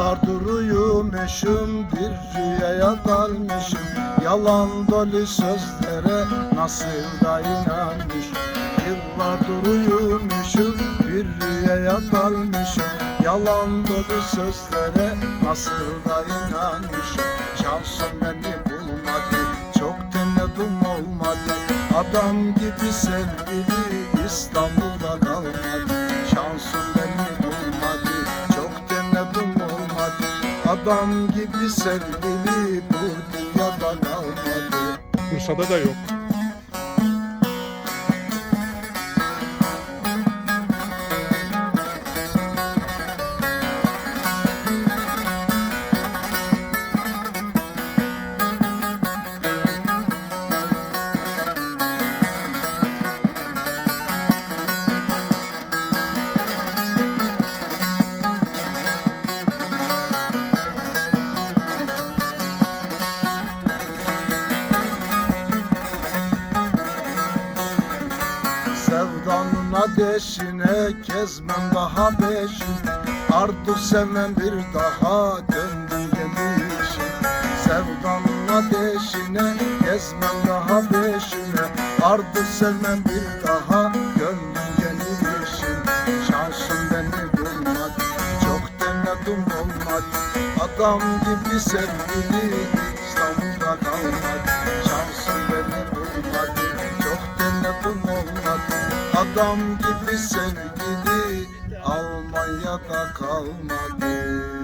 Yıllardır uyumuşum bir rüyaya dalmışım. Yalan dolu sözlere nasıl da inanmışım Yıllardır uyumuşum bir rüyaya dalmışım. Yalan dolu sözlere nasıl da inanmışım Şansım beni bulmadı çok denedim olmadı. Adam gibi sevgili İstanbul'da kalmadı Adam gibi sevgili bu dünyada kalmadı Bursa'da da yok. Sevdanın ateşine kezmem daha beşim Artık sevmem bir daha döndüm demişim Sevdanın ateşine gezmem daha beşime Artık sevmem bir daha döndüm demişim Şansım beni bulmadı çok denedim olmadı. Adam gibi sevgili Adam gibi sevgili Almanya'da kalmadı